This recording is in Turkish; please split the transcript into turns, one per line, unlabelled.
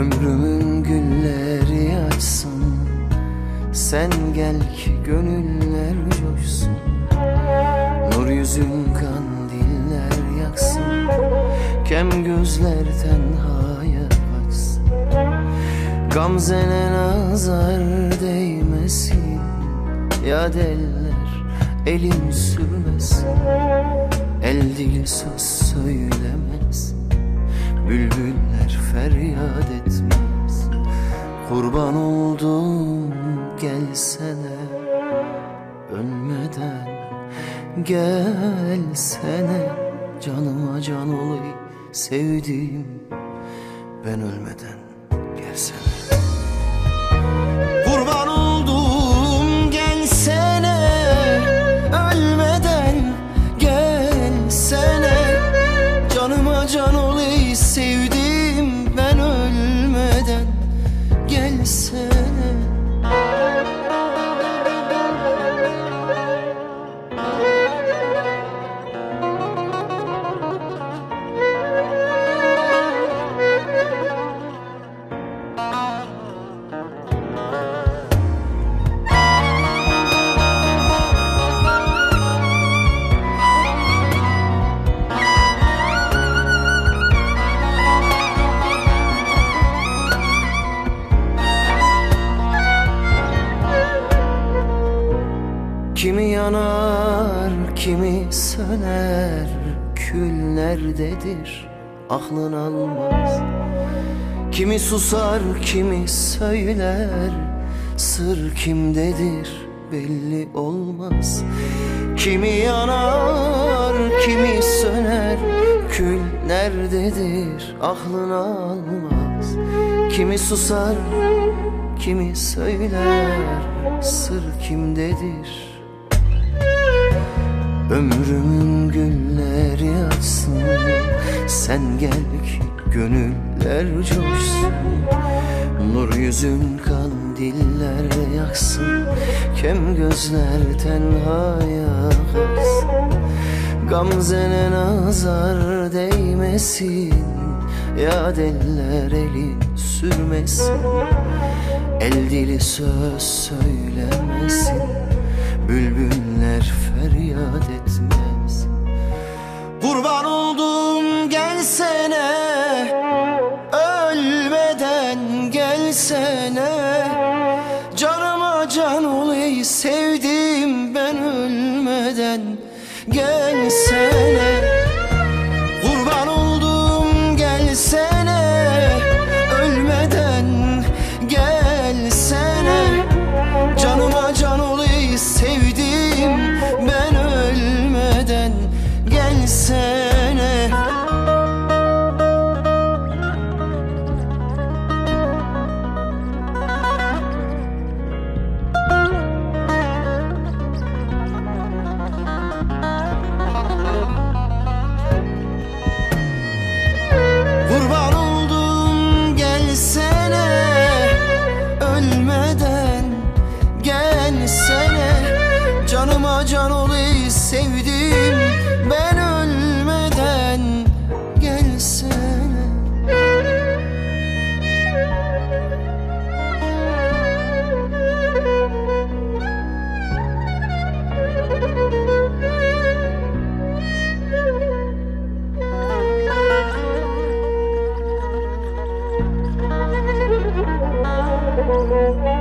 Ömrümün gülleri açsın. Sen gel ki gönüller coşsun. Nur yüzün kandiller yaksın. Kem gözler tenhaya kaçsın Gamzene nazar değmesin. Ya eller elin sürmesin. El dili söz söylemez Bülbüller feryat etmez. Kurban oldum gelsene Ölmeden gelsene Canıma can olayım sevdiğim. Ben ölmeden Kimi yanar, kimi söner Kül nerededir, aklın almaz. Kimi susar, kimi söyler Sır kimdedir, belli olmaz. Kimi yanar, kimi söner Kül nerededir, aklın almaz. Kimi susar, kimi söyler Sır kimdedir, Ömrümün gülleri açsın Sen gel ki gönüller coşsun. Nur yüzün kandiller yaksın. Kem gözler tenhaya kalsın. Gamzene nazar değmesin. Ya eller eli sürmesin. El dili söz söylemesin. Bülbüller Canıma can olayım sevdim ben ölmeden. Gelsene
Thank you.